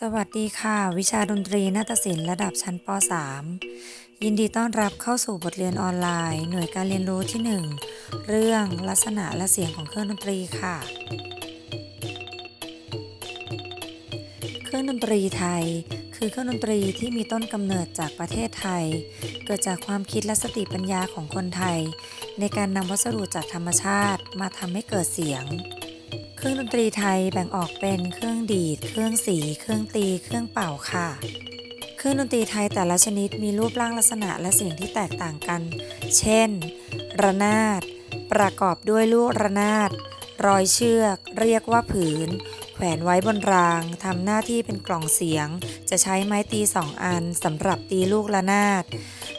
สวัสดีค่ะ วิชาดนตรีนาฏศิลป์ระดับชั้นป .3 ยินดีต้อนรับเข้าสู่บทเรียนออนไลน์ หน่วยการเรียนรู้ที่ 1 เรื่องลักษณะและเสียงของเครื่องดนตรีค่ะ เครื่องดนตรีไทย คือเครื่องดนตรีที่มีต้นกำเนิดจากประเทศไทย เกิดจากความคิดและสติปัญญาของคนไทย ในการนำวัสดุจากธรรมชาติมาทำให้เกิดเสียง เครื่องดนตรีไทยแบ่งออกเป็นเครื่องดีด เครื่องสี เครื่องตี เครื่องเป่าค่ะ เครื่องดนตรีไทยแต่ละชนิดมีรูปร่างลักษณะและเสียงที่แตกต่างกัน เช่น ระนาด ประกอบด้วยลูกระนาด รอยเชือก เรียกว่าผืน แขวนไว้บนราง ทำหน้าที่เป็นกล่องเสียง จะใช้ไม้ตีสองอันสำหรับตีลูกระนาด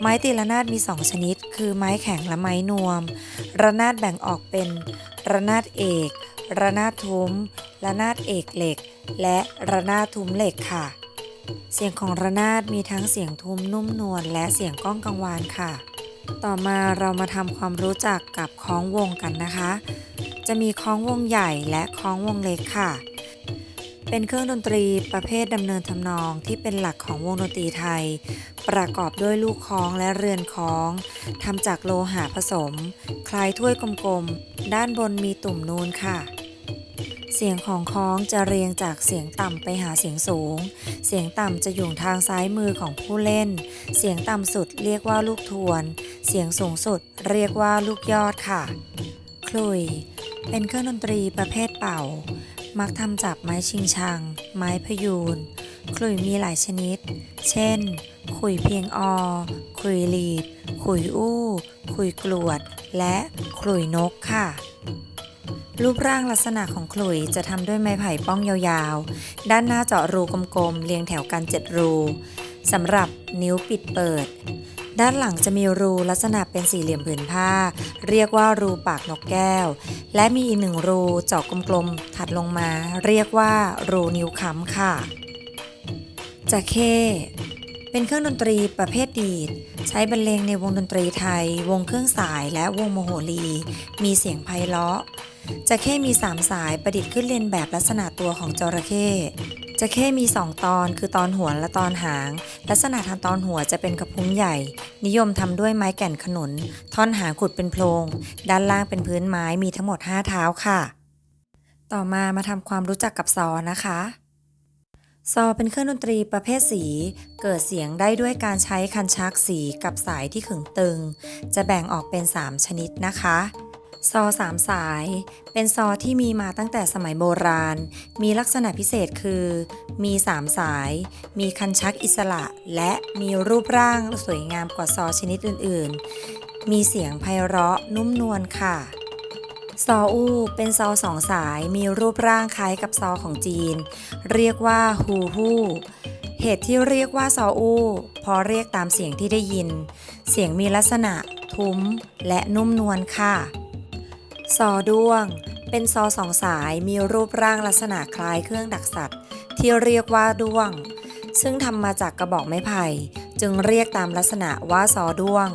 ไม้ตีระนาดมีสองชนิด คือไม้แข็งและไม้นวม ระนาดแบ่งออกเป็น ระนาดเอก ระนาดทุ้ม ระนาดเอกเหล็ก และระนาดทุ้มเหล็กค่ะ เสียงของระนาดมีทั้งเสียงทุ้มนุ่มนวลและเสียงก้องกังวานค่ะ ต่อมาเรามาทำความรู้จักกับคล้องวงกันนะคะ จะมีคล้องวงใหญ่และคล้องวงเล็กค่ะ เป็นเครื่องดนตรีประเภทดำเนินทำนองที่เป็นหลักของวงดนตรีไทย ประกอบด้วยลูกคล้องและเรือนคล้องทำจากโลหะผสม คล้ายถ้วยกลมๆ ด้านบนมีตุ่มนูนค่ะ เสียงของคล้องจะเรียงจากเสียงต่ำไปหาเสียงสูง เสียงต่ำจะอยู่ทางซ้ายมือของผู้เล่น เสียงต่ำสุดเรียกว่าลูกทวน เสียงสูงสุดเรียกว่าลูกยอดค่ะ คลุย เป็นเครื่องดนตรีประเภทเป่า มักทำจากไม้ชิงชัง ไม้พยูนขลุ่ยมีหลายชนิด เช่นขลุ่ยเพียงอขลุ่ยลีดขลุ่ยอู้ขลุ่ยกลวด และขลุ่ยนกค่ะรูปร่างลักษณะของขลุ่ยจะทำด้วยไม้ไผ่ป้องยาวๆ ด้านหน้าเจาะรูกลมๆ เรียงแถวกัน 7 รู สำหรับนิ้วปิดเปิด ด้านหลังจะมีรูลักษณะเป็นสี่เหลี่ยมผืนผ้า เรียกว่ารูปากนกแก้ว และมีอีกหนึ่งรูเจาะกลมๆถัดลงมา เรียกว่ารูนิ้วค้ำค่ะจะเข้ เป็นเครื่องดนตรีประเภทดีด ใช้บรรเลงในวงดนตรีไทย วงเครื่องสายและวงโมโหรีมีเสียงไพเราะจะเข้มี 3 สายประดิษฐ์ขึ้นเรียนแบบลักษณะตัวของจระเข้ จะเข้มี 2 ตอนคือตอนหัวและตอนหาง ลักษณะทางตอนหัวจะเป็นกระพุ้งใหญ่ นิยมทำด้วยไม้แก่นขนุน ท่อนหางขุดเป็นโพรง ด้านล่างเป็นพื้นไม้มีทั้งหมด 5 เท้าค่ะ ต่อมามาทำความรู้จักกับซอนะคะซอเป็นเครื่องดนตรีประเภทสี เกิดเสียงได้ด้วยการใช้คันชักสีกับสายที่ขึงตึง จะแบ่งออกเป็น 3 ชนิดนะคะ ซอสามสาย เป็นซอที่มีมาตั้งแต่สมัยโบราณ มีลักษณะพิเศษคือ มี3สาย มีคันชักอิสระ และมีรูปร่างสวยงามกว่าซอชนิดอื่น ๆ มีเสียงไพเราะนุ่มนวลค่ะ ซออู้เป็นซอสองสาย มีรูปร่างคล้ายกับซอของจีน เรียกว่าฮูฮูเหตุที่เรียกว่าซออู้เพราะเรียกตามเสียงที่ได้ยิน เสียงมีลักษณะทุ้มและนุ่มนวลค่ะ ซอด้วง เป็นซอสองสายมีรูปร่างลักษณะคล้ายเครื่องดักสัตว์ ที่เรียกว่าด้วง ซึ่งทำมาจากกระบอกไม้ไผ่ จึงเรียกตามลักษณะว่าซอด้วง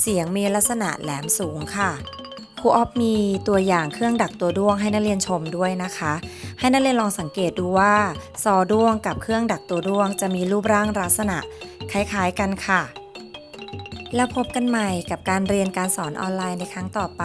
เสียงมีลักษณะแหลมสูงค่ะครูออฟมีตัวอย่างเครื่องดักตัวด้วงให้นักเรียนชมด้วยนะคะ ให้นักเรียนลองสังเกตดูว่าซอด้วงกับเครื่องดักตัวด้วงจะมีรูปร่างลักษณะ คล้ายๆกันค่ะ แล้วพบกันใหม่กับการเรียนการสอนออนไลน์ในครั้งต่อไป